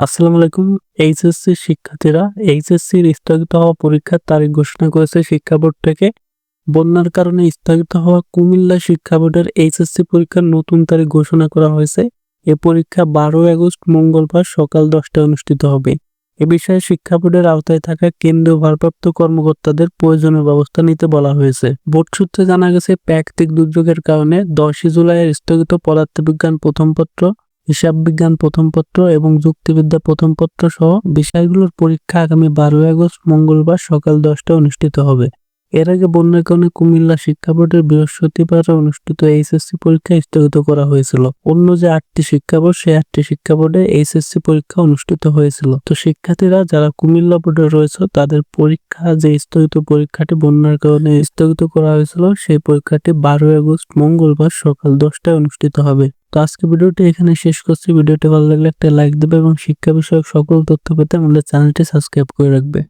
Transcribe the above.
আসসালামু আলাইকুম। এইচএসসি শিক্ষার্থীরা, এইচএসসির স্থগিত হওয়া পরীক্ষার তারিখ ঘোষণা করেছে শিক্ষা বোর্ড থেকে। বন্যার কারণে স্থগিত হওয়া কুমিল্লা শিক্ষা বোর্ডের এইচএসসি পরীক্ষার নতুন তারিখ ঘোষণা করা হয়েছে। এ পরীক্ষা বারোই আগস্ট, মঙ্গলবার সকাল দশটায় অনুষ্ঠিত হবে। এ বিষয়ে শিক্ষা বোর্ডের আওতায় থাকা কেন্দ্রীয় ভারপ্রাপ্ত কর্মকর্তাদের প্রয়োজনীয় ব্যবস্থা নিতে বলা হয়েছে। বোর্ড সূত্রে জানা গেছে, প্রাকৃতিক দুর্যোগের কারণে দশই জুলাইয়ের স্থগিত পদার্থবিজ্ঞান প্রথম পত্র হিসাব বিজ্ঞান প্রথম পত্র এবং যুক্তিবিদ্যা প্রথম পত্র সহ বিষয়গুলোর পরীক্ষা আগামী বারোই আগস্ট, মঙ্গলবার সকাল দশটায় অনুষ্ঠিত হবে। এর আগে বন্যার কারণে কুমিল্লা শিক্ষা বোর্ডের বৃহস্পতিবার অনুষ্ঠিত এইচএসসি পরীক্ষা স্থগিত করা হয়েছিল। অন্য যে আটটি শিক্ষা বোর্ড, সেই আটটি শিক্ষা বোর্ডে এইচএসসি পরীক্ষা অনুষ্ঠিত হয়েছিল। তো শিক্ষার্থীরা যারা কুমিল্লা বোর্ডে রয়েছে, তাদের পরীক্ষা যে স্থগিত পরীক্ষাটি বন্যার কারণে স্থগিত করা হয়েছিল, সেই পরীক্ষাটি বারোই আগস্ট, মঙ্গলবার সকাল দশটায় অনুষ্ঠিত হবে। তো আজকে ভিডিওটি এখানে শেষ করছি। ভিডিওটি ভালো লাগলে একটা লাইক দেবে এবং শিক্ষা বিষয়ক সকল তথ্য পেতে আমাদের চ্যানেলটি সাবস্ক্রাইব করে রাখবে।